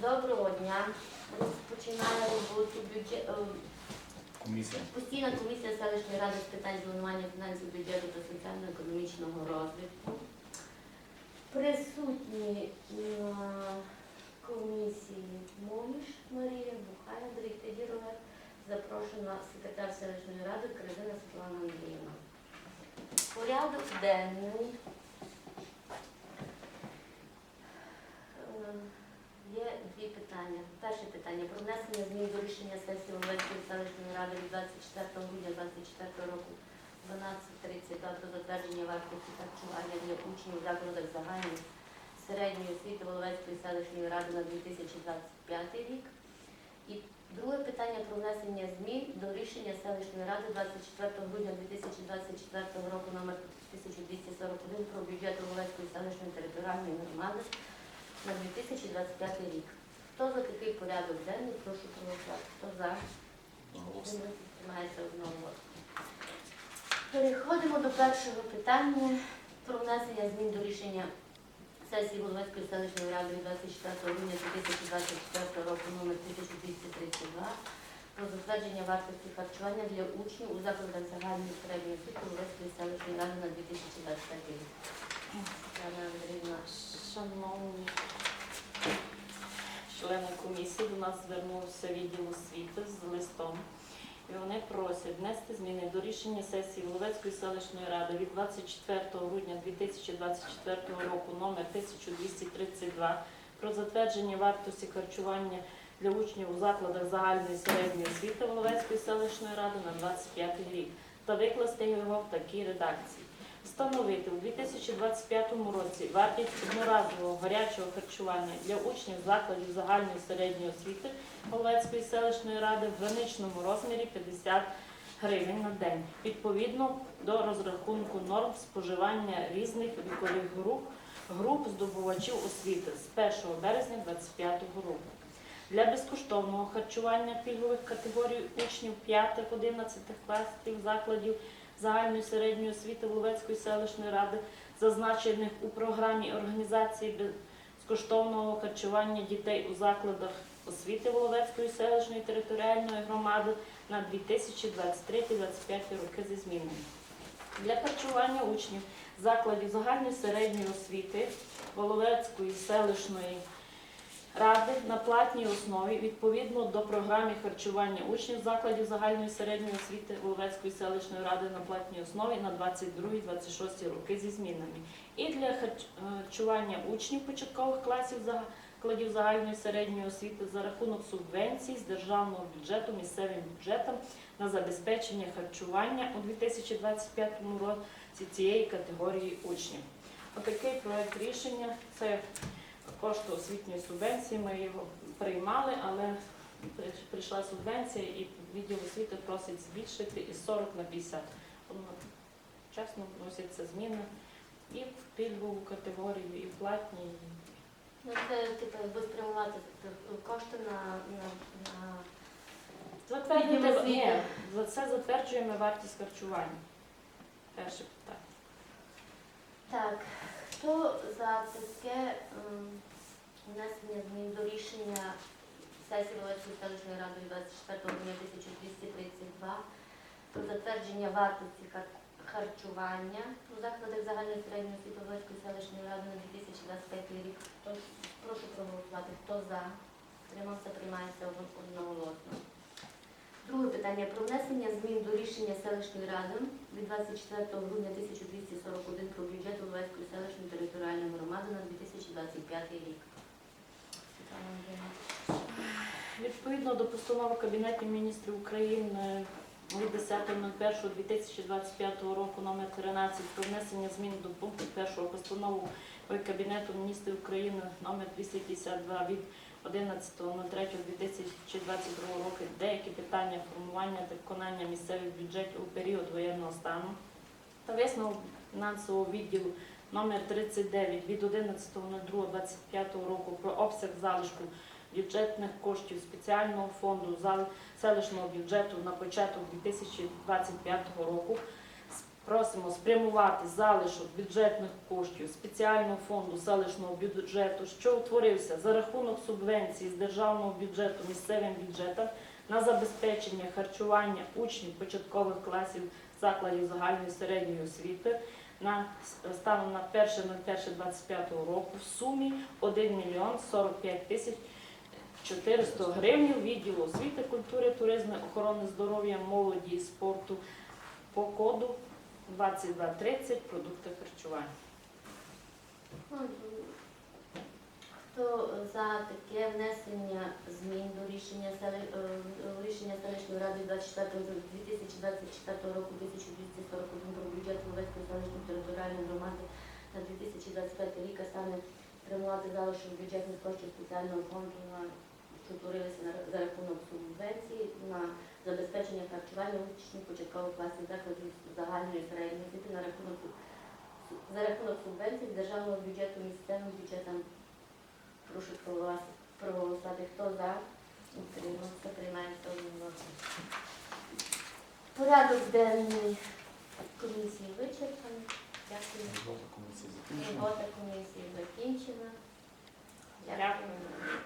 Доброго дня. Розпочинає роботу бюджет. е, Комісія. Постійна комісія селищної ради з питань планування фінансів бюджету та соціально-економічного розвитку. Присутні на комісії Моміш Марія, Бухай Андрій Тедіровер, запрошена секретар селищної ради Кризина Світлана Андріївна. Порядок денний. Є дві питання. Перше питання про внесення змін до рішення сесії Олевської селищної ради від 24 грудня 2024 року 12.32 про затвердження вартості харчування для учнів в закладах загальної середньої освіти Воловецької селищної ради на 2025 рік. І друге питання про внесення змін до рішення селищної ради 24 грудня 2024 року номер 1241 про бюджет Воловецької селищної територіальної громади на 2025 рік. Хто за такий порядок денний, прошу проголосувати. Хто за? Голосно. Тримається одного. Переходимо до першого питання про внесення змін до рішення сесії Воловецької селищної ради 24 грудня 2024 року номер 1232 про затвердження вартості харчування для учнів у закладах загальної середньої освіти Воловецької селищної ради на 2025 рік. Тетяна Шановні члени комісії, до нас звернувся відділ освіти з листом. І вони просять внести зміни до рішення сесії Воловецької селищної ради від 24 грудня 2024 року номер 1232 про затвердження вартості харчування для учнів у закладах загальної середньої освіти Воловецької селищної ради на 25 рік та викласти його в такій редакції. Встановити у 2025 році вартість одноразового гарячого харчування для учнів закладів загальної середньої освіти Головецької селищної ради в граничному розмірі 50 гривень на день, відповідно до розрахунку норм споживання різних вікових груп, груп здобувачів освіти з 1 березня 2025 року. Для безкоштовного харчування пільгових категорій учнів 5-11 класів закладів загальної середньої освіти Воловецької селищної ради, зазначених у програмі організації безкоштовного харчування дітей у закладах освіти Воловецької селищної територіальної громади на 2023-2025 роки зі змінами. Для харчування учнів закладів загальної середньої освіти Воловецької селищної ради на платній основі відповідно до програми харчування учнів закладів загальної середньої освіти Воловецької селищної ради на платній основі на 22-26 роки зі змінами. І для харчування учнів початкових класів закладів загальної середньої освіти за рахунок субвенцій з державного бюджету місцевим бюджетом на забезпечення харчування у 2025 році цієї категорії учнів. Отакий проект рішення це кошти освітньої субвенції. Ми його приймали, але прийшла субвенція і відділ освіти просить збільшити із 40 на 50. Чесно вносяться зміни і в пільгову категорію, і в платні. ну це типу спрямувати тобто, кошти на, на, на Затвердити ні, за це затверджуємо вартість харчування. Перше питання. Так, хто за таке внесення змін до рішення сесії Володської селищної ради 24 грудня 1232 про затвердження вартості харчування у закладах загальної середньої освіти Володської селищної ради на 2025 рік? Прошу проголосувати. Хто за? Тримався, приймається одноголосно. Друге питання про внесення змін до рішення селищної ради від 24 грудня 1241 про бюджет Луцької селищної територіальної громади на 2025 рік. Відповідно до постанови Кабінету міністрів України від 10.01.2025 року номер 13 про внесення змін до пункту 1 постанови Кабінету міністрів України номер 252 від 11.03.2022 року деякі питання формування та виконання місцевих бюджетів у період воєнного стану та висновок фінансового відділу номер 39 від 11.02.25 року про обсяг залишку бюджетних коштів спеціального фонду селищного бюджету на початок 2025 року Просимо спрямувати залишок бюджетних коштів спеціального фонду селищного бюджету, що утворився за рахунок субвенції з державного бюджету місцевим бюджетам на забезпечення харчування учнів початкових класів закладів загальної середньої освіти на станом на 1.01.25 року в сумі 1 мільйон 45 тисяч 400 гривень відділу освіти, культури, туризму, охорони здоров'я, молоді і спорту по коду 2230 продукти харчування. Хто за таке внесення змін до рішення е, рішення селищної ради 24 з 2024 року 1241 про бюджет Ловецької селищної територіальної громади на 2025 рік, а саме спрямувати залишок бюджетних коштів спеціального фонду на утворилися на- за рахунок субвенції на забезпечення харчування учнів початкових класів закладів загальної середньої освіти на рахунок за рахунок субвенцій державного бюджету місцевим бюджетам. Прошу проголос- проголосувати. Хто за? Утримався, приймається одноголосно. Порядок денний комісії вичерпаний. Дякую. Робота комісії закінчена. Дякую.